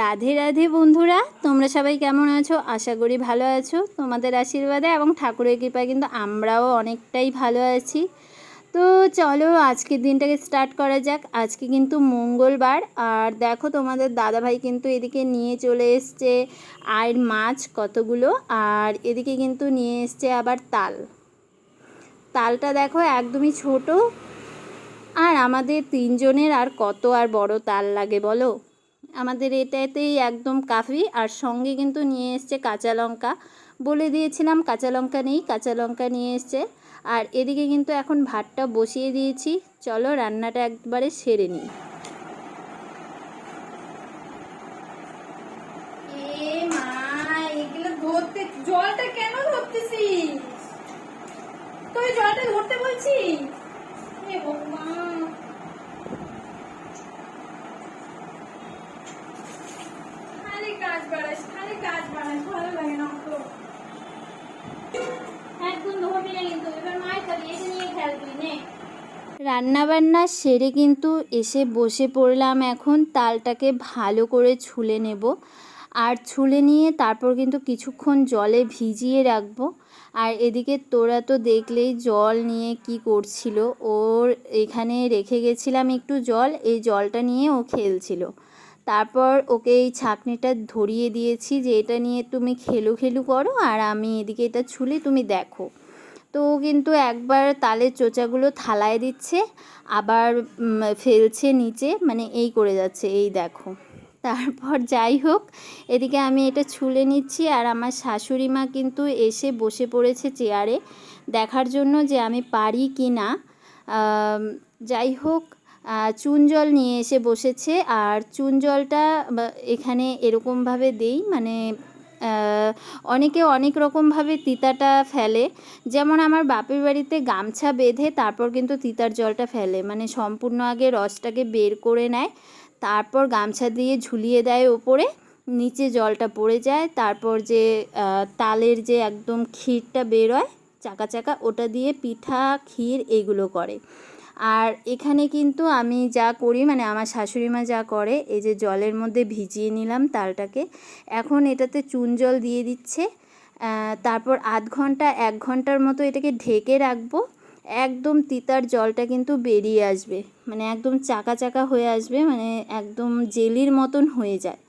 রাধে রাধে বন্ধুরা, তোমরা সবাই কেমন আছো? আশা করি ভালো আছো। তোমাদের আশীর্বাদে এবং ঠাকুরের কৃপায় কিন্তু আমরাও অনেকটাই ভালো আছি। তো চলো, আজকের দিনটাকে স্টার্ট করা যাক। আজকে কিন্তু মঙ্গলবার। আর দেখো, তোমাদের দাদাভাই কিন্তু এদিকে নিয়ে চলে এসছে আর মাছ কতগুলো, আর এদিকে কিন্তু নিয়ে এসছে আবার তাল। তালটা দেখো, একদমই ছোট। আর আমাদের তিনজনের আর কত আর বড় তাল লাগে বলো? আমাদের এটাতেই একদম কাফি, আর সঙ্গে কিন্তু নিয়ে এসছে কাঁচা লঙ্কা। বলে দিয়েছিলাম কাঁচা লঙ্কা নেই, কাঁচা লঙ্কা নিয়ে এসছে। আর এদিকে কিন্তু এখন ভাতটা বসিয়ে দিয়েছি। চলো রান্নাটা একবারে সেরে নিই। জলটা কেন ধরতেছিস? তুই জলটা ধরতে বলছি এ ভগবান। রান্নাবান্না সেরে কিন্তু এসে বসে পড়লাম এখন। তালটাকে ভালো করে ছুলে নেব আর ছুলে নিয়ে তারপর কিন্তু কিছুক্ষণ জলে ভিজিয়ে রাখব। আর এদিকে তোরা তো দেখলেই জল নিয়ে কি করছিল। ওর এখানে রেখে গেছিলাম একটু জল, এই জলটা নিয়ে ও খেলছিল। তারপর ওকে এই ছাঁকনিটা ধরিয়ে দিয়েছি যে, এটা নিয়ে তুমি খেলু খেলু করো আর আমি এদিকে এটা ছুলে, তুমি দেখো। তো কিন্তু একবার তালের চোচাগুলো থালায় দিচ্ছে, আবার ফেলছে নিচে মানে এই করে যাচ্ছে, এই দেখো। তারপর যাই হোক, এদিকে আমি এটা ছুলে নিচ্ছি আর আমার শাশুড়ি মা কিন্তু এসে বসে পড়েছে চেয়ারে দেখার জন্য যে আমি পারি কি না। যাই হোক চুন জল নিয়ে এসে বসেছে আর চুন জলটা এখানে এরকমভাবে দেই মানে অনেকে অনেক রকমভাবে তিতাটা ফেলে। যেমন আমার বাপের বাড়িতে গামছা বেঁধে তারপর কিন্তু তিতার জলটা ফেলে। মানে সম্পূর্ণ আগে রসটাকে বের করে নেয়, তারপর গামছা দিয়ে ঝুলিয়ে দেয় ওপরে, নিচে জলটা পড়ে যায়, তারপর যে তালের যে একদম ক্ষীরটা বেরোয়, চাকা চাকা, ওটা দিয়ে পিঠা, ক্ষীর এগুলো করে। আর এখানে কিন্তু আমি যা করি মানে আমার শাশুড়ি মা যা করে, এই যে জলের মধ্যে ভিজিয়ে নিলাম তালটাকে। এখন এটাতে চুন জল দিয়ে দিচ্ছে। তারপর আধ ঘণ্টা, এক ঘণ্টার মতো এটাকে ঢেকে রাখব। একদম তিতার জলটা কিন্তু বেরিয়ে আসবে। মানে একদম চাকা চাকা হয়ে আসবে মানে একদম জেলির মতন হয়ে যায়।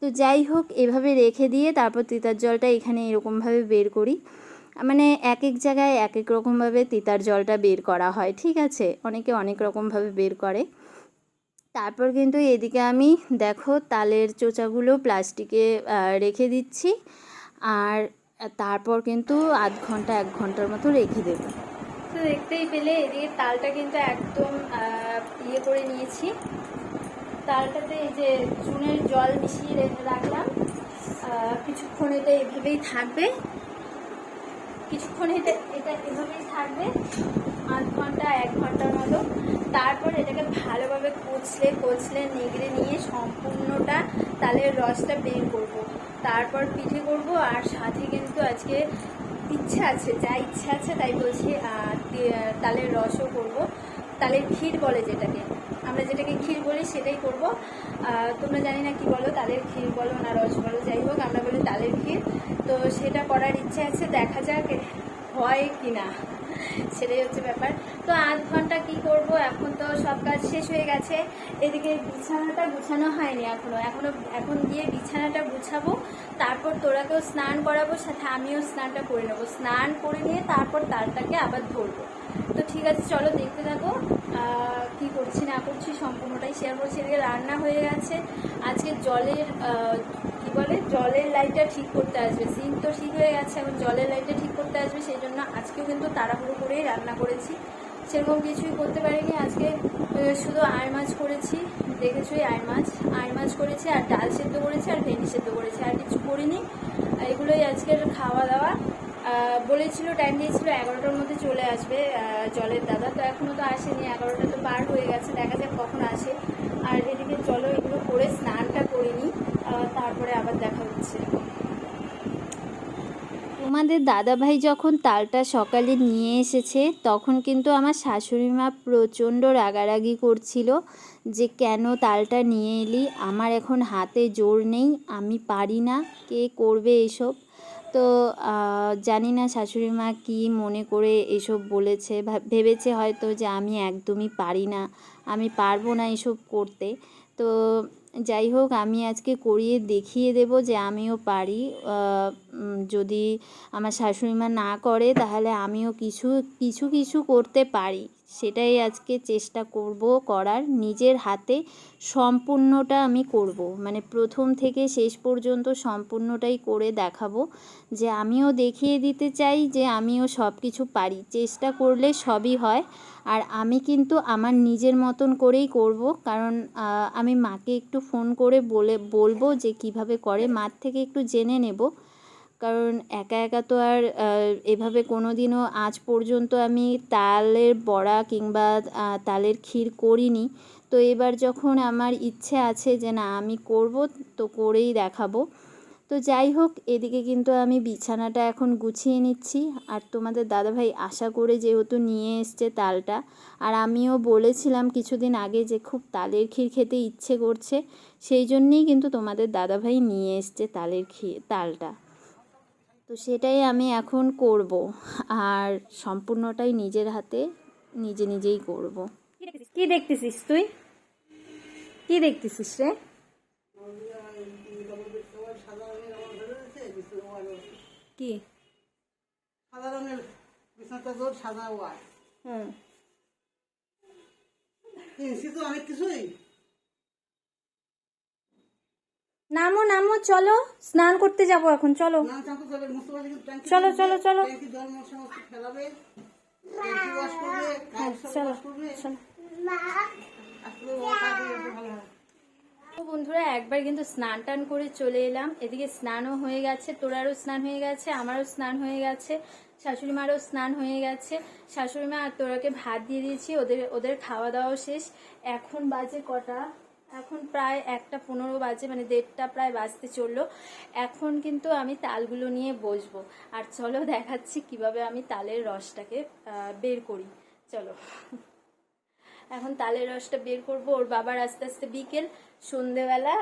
তো যাই হোক, এভাবে রেখে দিয়ে তারপর তিতার জলটা এখানে এরকমভাবে বের করি। মানে এক এক জায়গায় এক এক রকমভাবে তিতার জলটা বের করা হয়, ঠিক আছে? অনেকে অনেক রকমভাবে বের করে। তারপর কিন্তু এদিকে আমি দেখো তালের চোচাগুলো প্লাস্টিকে রেখে দিচ্ছি। আর তারপর কিন্তু আধ ঘণ্টা, এক ঘণ্টার মতো রেখে দেবো। তো দেখতেই পেলে এদিকে তালটা কিন্তু একদম ইয়ে করে নিয়েছি। তালটাতে এই যে চুনের জল মিশিয়ে রেখে রাখলাম। কিছুক্ষণ এটা এভাবেই থাকবে। কিছুক্ষণ এটা এটা এভাবেই থাকবে, আধ ঘণ্টা, এক ঘণ্টার মতো। তারপর এটাকে ভালোভাবে কচলে কচলে, নেগড়ে নিয়ে সম্পূর্ণটা তালের রসটা বের করব। তারপর পিঠে করব, আর সাথে কিন্তু আজকে ইচ্ছা আছে, যা ইচ্ছা আছে তাই বলছি তালের রসও করব। তালের ক্ষীর বলে যেটাকে। আমরা যেটাকে ক্ষীর বলি সেটাই করব। তোমরা জানি না কি বলো, তালের ক্ষীর বলো না রস বলো, যাই হোক, আমরা বলি তালের ক্ষীর। তো সেটা করার ইচ্ছে আছে, দেখা যাক হয় কি না সেটাই হচ্ছে ব্যাপার। তো আধ ঘণ্টা কি করব? এখন তো সব কাজ শেষ হয়ে গেছে। এদিকে বিছানাটা গুছানো হয়নি এখনও। এখনও, এখন গিয়ে বিছানাটা গুছাবো, তারপর তোরাকেও স্নান করাবো, সাথে আমিও স্নানটা করে নেব। স্নান করে নিয়ে তারপর তালটাকে আবার ধরবো। তো ঠিক আছে, চলো দেখতে থাকো। কি করছি না করছি সম্পূর্ণটাই শেয়ার করছি। এদিকে রান্না হয়ে গেছে। আজকে জলের কি বলে, জলের লাইটটা ঠিক করতে আসবে। সিঙ্ক তো ঠিক হয়ে গেছে, এখন জলের লাইটটা ঠিক করতে আসবে। সেই জন্য আজকেও কিন্তু তাড়াহুড়ো করেই রান্না করেছি। সেরকম কিছুই করতে পারিনি। আজকে শুধু আয় মাছ করেছি। দেখেছই আয় মাছ। আয় মাছ করেছি, আর ডাল সেদ্ধ করেছি, আর ভেন্ডি সেদ্ধ করেছি। আর কিছু করিনি। এগুলোই আজকের খাওয়া দাওয়া বলেছিল টাইম দিয়েছিল, এগারোটার মধ্যে চলে আসবে জলের দাদা। তো এখনও তো আসেনি, এগারোটা তো পার হয়ে গেছে, দেখা যাক কখন আসে। আর এদিকে চলো, এগুলো করে স্নানটা করিনি তারপরে আবার দেখা হচ্ছে। তোমাদের দাদাভাই যখন তালটা সকালে নিয়ে এসেছে, তখন কিন্তু আমার শাশুড়ি মা প্রচণ্ড রাগারাগি করছিল যে, কেন তালটা নিয়ে এলি? আমার এখন হাতে জোর নেই, আমি পারি না। কে করবে এসব? তো জানি না শাশুড়ি মা কী মনে করে এসব বলেছে। ভাব- ভেবেছে হয়তো যে আমি একদমই পারি না, আমি পারব না এসব করতে। তো, যাই হোক, আমি আজকে করিয়ে দেখিয়ে দেব যে আমিও পারি। যদি আমার শাশুড়ি মা না করে, তাহলে আমিও কিছু কিছু কিছু করতে পারি। সেটাই আজকে চেষ্টা করব করার। নিজের হাতে সম্পূর্ণটা আমি করব। মানে প্রথম থেকে শেষ পর্যন্ত সম্পূর্ণটাই করে দেখাবো। যে আমিও দেখিয়ে দিতে চাই যে আমিও সব কিছু পারি। চেষ্টা করলে সবই হয়। আর আমি কিন্তু আমার নিজের মতন করেই করব। কারণ আমি মাকে একটু ফোন করে বলে, বলব যে কীভাবে করে। মার থেকে একটু জেনে নেব। কারণ একা একা তো আর এভাবে কোনো দিনও আজ পর্যন্ত আমি তালের বড়া কিংবা তালের ক্ষীর করিনি। তো এবার যখন আমার ইচ্ছে আছে যে না, আমি করব, তো করেই দেখাবো। তো যাই হোক, এদিকে কিন্তু আমি বিছানাটা এখন গুছিয়ে নিচ্ছি। আর তোমাদের দাদাভাই আশা করে যেহেতু নিয়ে এসছে তালটা, আর আমিও বলেছিলাম কিছুদিন আগে যে খুব তালের ক্ষীর খেতে ইচ্ছে করছে, সেই জন্যেই কিন্তু তোমাদের দাদাভাই নিয়ে এসছে তালের ক্ষীর, তালটা। তো সেটাই আমি এখন করব। আর সম্পূর্ণটাই নিজের হাতে নিজে নিজেই করব। কি দেখতেছিস? তুই? কি দেখতেছিস রে? কি? সাদা রঙের বিছানাটা তোর সাদা ওয়াল হুম। কিনছি তো অনেক কিছুই। নামো নামো চলো। স্নান করতে যাব এখন চলো। চলো চলো চলো চলো হয় তো বন্ধুরা একবার কিন্তু স্নান টান করে চলে এলাম। এদিকে স্নানও হয়ে গেছে তোরারও স্নান হয়ে গেছে আমারও স্নান হয়ে গেছে শাশুড়ি মারও স্নান হয়ে গেছে। শাশুড়ি মা আর তোরাকে ভাত দিয়ে দিয়েছি ওদের ওদের খাওয়া দাওয়া শেষ। এখন বাজে কটা? এখন প্রায় একটা পনেরো বাজে মানে দেড়টা প্রায় বাজতে চলল। এখন কিন্তু আমি তালগুলো নিয়ে বসবো। আর চলো দেখাচ্ছি কীভাবে আমি তালের রসটাকে বের করি। চলো। এখন তালের রসটা বের করব। ওর বাবার আস্তে আস্তে বিকেল, সন্ধেবেলা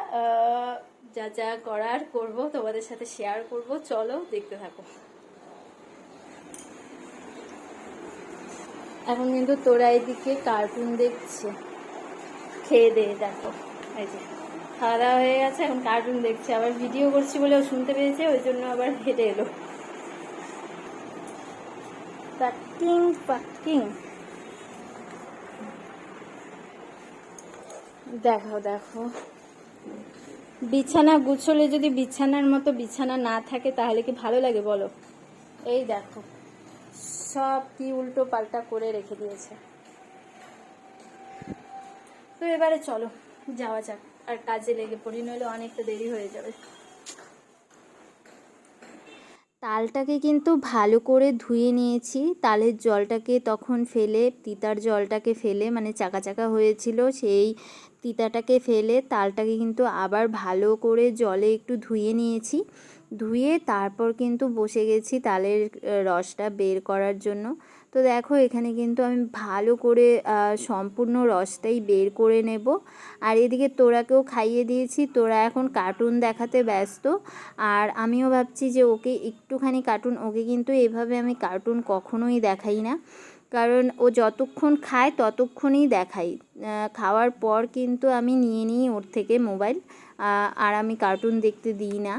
যা যা করার করব, তোমাদের সাথে শেয়ার করব। চলো, দেখতে থাকো। এখন কিন্তু তোরা এদিকে কার্টুন দেখছে। খেয়ে দে, দেখো। এই যে, খাওয়া দাওয়া হয়ে গেছে, এখন কার্টুন দেখছে। আবার ভিডিও করছি বলে ও শুনতে পেয়েছে, ওই জন্য আবার হেঁটে এলো। পাকিং পাকিং দেখো দেখো। বিছানা গুছলে যদি বিছানার মতো বিছানা না থাকে, তাহলে কি ভালো লাগে বলো? এই দেখো, সব কি উল্টো পাল্টা করে রেখে দিয়েছে। তো এবারে চলো, যাওয়া যাক। আর কাজে লেগে পড়ি, নইলে অনেকটা দেরি হয়ে যাবে। তালটাকে কিন্তু ভালো করে ধুয়ে নিয়েছি। তালের জলটাকে তখন ফেলে, তিতার জলটাকে ফেলে মানে চাকা চাকা হয়েছিল, সেই তিতাটাকে ফেলে তালটাকে কিন্তু আবার ভালো করে জলে একটু ধুয়ে নিয়েছি। ধুয়ে তারপর কিন্তু বসে গেছি তালের রসটা বের করার জন্য। তো দেখো, এখানে কিন্তু আমি ভালো করে সম্পূর্ণ রসটাই বের করে নেব। আর এদিকে তোরাকেও খাইয়ে দিয়েছি। তোরা এখন কার্টুন দেখাতে ব্যস্ত। আর আমিও ভাবছি যে ওকে একটুখানি কার্টুন ওকে কিন্তু এভাবে আমি কার্টুন কখনোই দেখাই না। কারণ ও যতক্ষণ খায়, ততক্ষণই দেখাই। খাওয়ার পর কিন্তু আমি নিয়ে নিই ওর থেকে মোবাইল। আর আমি কার্টুন দেখতে দিই না।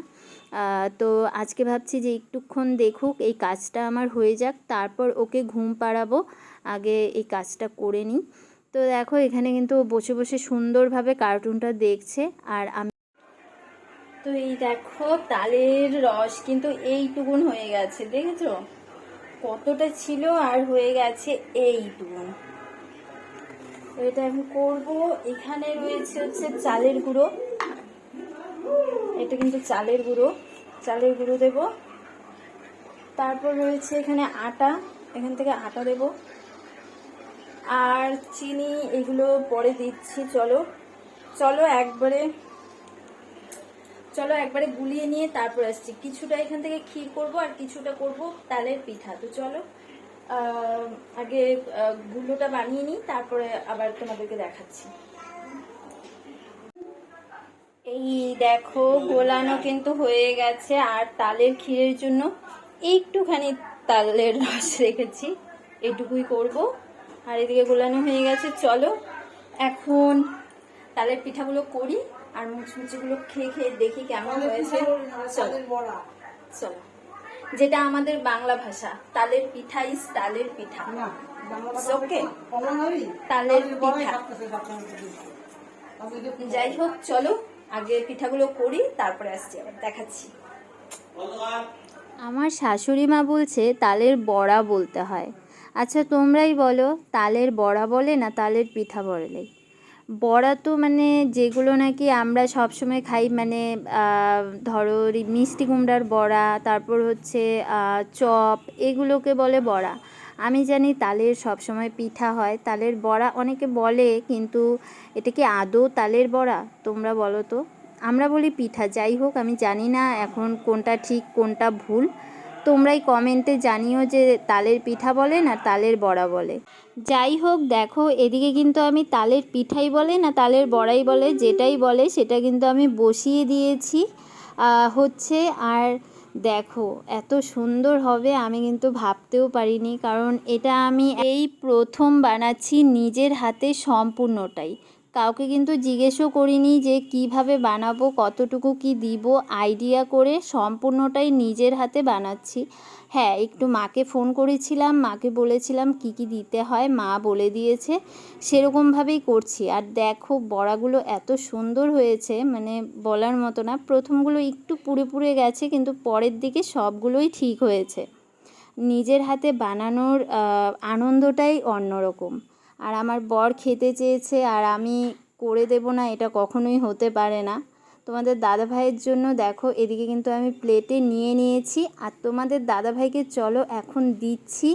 তো আজকে ভাবছি যে একটুক্ষণ দেখুক, এই কাজটা আমার হয়ে যাক, তারপর ওকে ঘুম পাড়াবো, আগে এই কাজটা করে নিই। তো দেখো, এখানে কিন্তু বসে বসে সুন্দরভাবে কার্টুনটা দেখছে, আর আমি তো এই দেখো, তালের রস কিন্তু এইটুকুন হয়ে গেছে, দেখেছ? কতটা ছিল আর হয়ে গেছে এইটুকুন। এটা আমি করব। এখানে রয়েছে হচ্ছে চালের গুঁড়ো। এটা কিন্তু চালের গুঁড়ো। চালের গুঁড়ো দেব। তারপর রয়েছে এখানে আটা। এখান থেকে আটা দেব। আর চিনি এগুলো পরে দিচ্ছি, চলো। চলো একবারে চলো একবারে গুলিয়ে নিয়ে তারপর আসছি। কিছুটা এখান থেকে ক্ষীর করব আর কিছুটা করব তালের পিঠা। তো চলো আগে গুলোটা বানিয়ে নিই, তারপরে আবার তোমাদেরকে দেখাচ্ছি। এই দেখো গোলানো কিন্তু হয়ে গেছে আর তালের ক্ষীরের জন্য একটুখানি তালের রস রেখেছি। এইটুকুই করব। আর এদিকে গোলানো হয়ে গেছে চলো এখন তালের পিঠাগুলো করি আর মুচমুচিগুলো খেয়ে খেয়ে দেখি কেমন হয়েছে। চলো চলো। যেটা আমাদের বাংলা ভাষা তালের পিঠা ইস তালের পিঠা। হবি তালের পিঠা। যাই হোক চলো। আগে পিঠাগুলো করি, তারপরে আসছি আবার, দেখাচ্ছি। আমার শাশুড়ি মা বলছে, তালের বড়া বলতে হয়। আচ্ছা তোমরাই বলো, তালের বড়া বলে না তালের পিঠা বলে? বড়া তো মানে যেগুলো নাকি আমরা সবসময় খাই মানে ধরো মিষ্টি কুমড়ার বড়া, তারপর হচ্ছে চপ, এগুলোকে বলে বড়া। আমি জানি তালের সবসময় পিঠা হয়, তালের বড়া অনেকে বলে, কিন্তু এটা কি আদৌ তালের বড়া? তোমরা বলো তো। আমরা বলি পিঠা। যাই হোক, আমি জানি না এখন কোনটা ঠিক, কোনটা ভুল। তোমরাই কমেন্টে জানিও যে তালের পিঠা বলে না তালের বড়া বলে। যাই হোক, দেখো, এদিকে কিন্তু আমি তালের পিঠাই বলে না তালের বড়াই বলে, যেটাই বলে সেটা কিন্তু আমি বসিয়ে দিয়েছি। হচ্ছে, আর দেখো, এত সুন্দর হবে আমি কিন্তু ভাবতেও পারিনি, কারণ এটা আমি এই প্রথম বানাচ্ছি নিজের হাতে সম্পূর্ণটাই। কাউকে কিন্তু জিজ্ঞেসও করিনি যে কীভাবে বানাবো, কতটুকু কি দিব আইডিয়া করে সম্পূর্ণটাই নিজের হাতে বানাচ্ছি। হ্যাঁ একটু মাকে ফোন করেছিলাম, মাকে বলেছিলাম কি কি দিতে হয়, মা বলে দিয়েছে। সেরকমভাবেই করছি। আর দেখো, বড়াগুলো এত সুন্দর হয়েছে মানে বলার মতো না। প্রথমগুলো একটু পুড়ে পুড়ে গেছে, কিন্তু পরের দিকে সবগুলোই ঠিক হয়েছে। নিজের হাতে বানানোর আনন্দটাই অন্যরকম। আর আমার বর খেতে চেয়েছে, আর আমি করে দেব না, এটা কখনোই হতে পারে না। তোমাদের দাদা ভাইয়ের জন্য দেখো এদিকে কিন্তু আমি প্লেটে নিয়ে নিয়েছি। আর তোমাদের দাদা ভাইকে চলো এখন দিচ্ছি।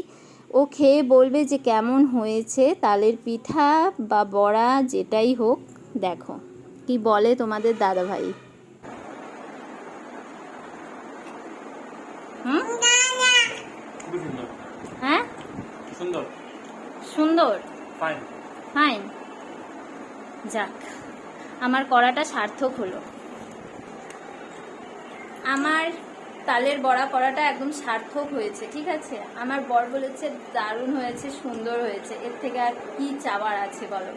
ও খেয়ে বলবে যে কেমন হয়েছে তালের পিঠা বা বড়া যেটাই হোক দেখো। কি বলে তোমাদের দাদা ভাই হ্যাঁ? সুন্দর। সুন্দর? ফাইন ফাইন যাক আমার করাটা সার্থক হলো। আমার তালের বড়া করাটা একদম সার্থক হয়েছে ঠিক আছে? আমার বর বলেছে দারুণ হয়েছে সুন্দর হয়েছে। এর থেকে আর কি চাওয়ার আছে বলো?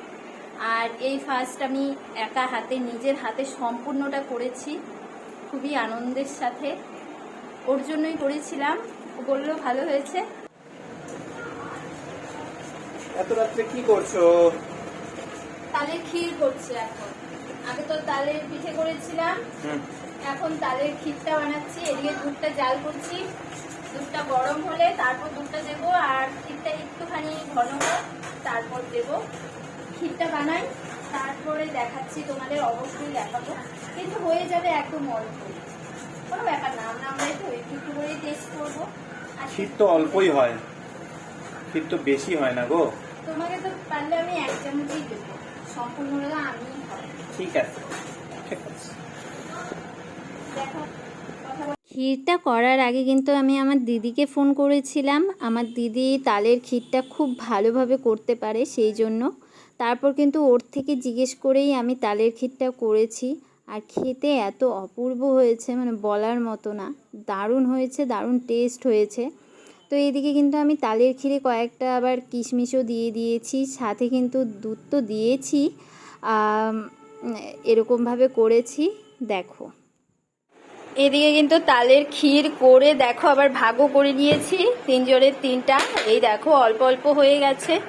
আর এই ফার্স্ট আমি একা হাতে নিজের হাতে সম্পূর্ণটা করেছি খুবই আনন্দের সাথে। ওর জন্যই করেছিলাম। ও বলল ভালো হয়েছে। এত রাত্রে কি করছ? তালের ক্ষীর করছে এখন। আগে তো তালের পিঠে করেছিলাম। এখন তালের ক্ষীরটা বানাচ্ছি এদিকে দুধটা জাল করছি। দুধটা গরম হলে তারপর দুধটা দেবো আর ক্ষীরটা একটুখানি ঘন তারপর দেবো। ক্ষীরটা বানাই তারপরে দেখাচ্ছি তোমাদের অবশ্যই দেখাবো। কিন্তু হয়ে যাবে একদম অল্প। কোনো ব্যাপার না আমরা আমরা একটু একটু একটু করেই টেস্ট করব। আর ক্ষীর তো অল্পই হয়। ক্ষীর তো বেশি হয় না গো। তোমাকে তো পারলে আমি এক চামচই দেবো। সম্পূর্ণটা আমিই খাব। ঠিক আছে। ক্ষীরটা করার আগে কিন্তু আমি আমার দিদিকে ফোন করেছিলাম। আমার দিদি তালের ক্ষীরটা খুব ভালোভাবে করতে পারে সেই জন্য। তারপর কিন্তু ওর থেকে জিজ্ঞেস করেই আমি তালের ক্ষীরটা করেছি। আর খেতে এত অপূর্ব হয়েছে মানে বলার মতো না। দারুণ হয়েছে, দারুণ টেস্ট হয়েছে। তো এদিকে কিন্তু আমি তালের ক্ষীরে কয়েকটা আবার কিশমিশও দিয়ে দিয়েছি। সাথে কিন্তু দুধ তো দিয়েছি। এরকমভাবে করেছি। দেখো। এদিকে কিন্তু তালের ক্ষীর করে দেখো আবার ভাগও করে নিয়েছি। তিনজনের তিনটা। এই দেখো, অল্প অল্প হয়ে গেছে।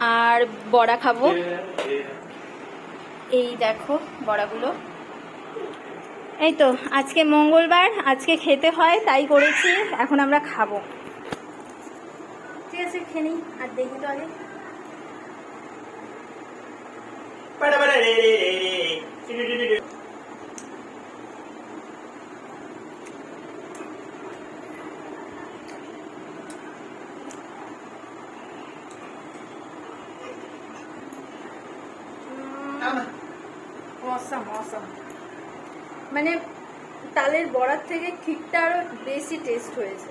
আর বড়া খাব। এই দেখো বড়াগুলো। এই তো, আজকে মঙ্গলবার, আজকে খেতে হয়, তাই করেছি। এখন আমরা খাব। ঠিক আছে, খেয়ে আর দেখি তো আগে মানে তালের বড়ার থেকে ক্ষীরটা আরও বেশি টেস্ট হয়েছে।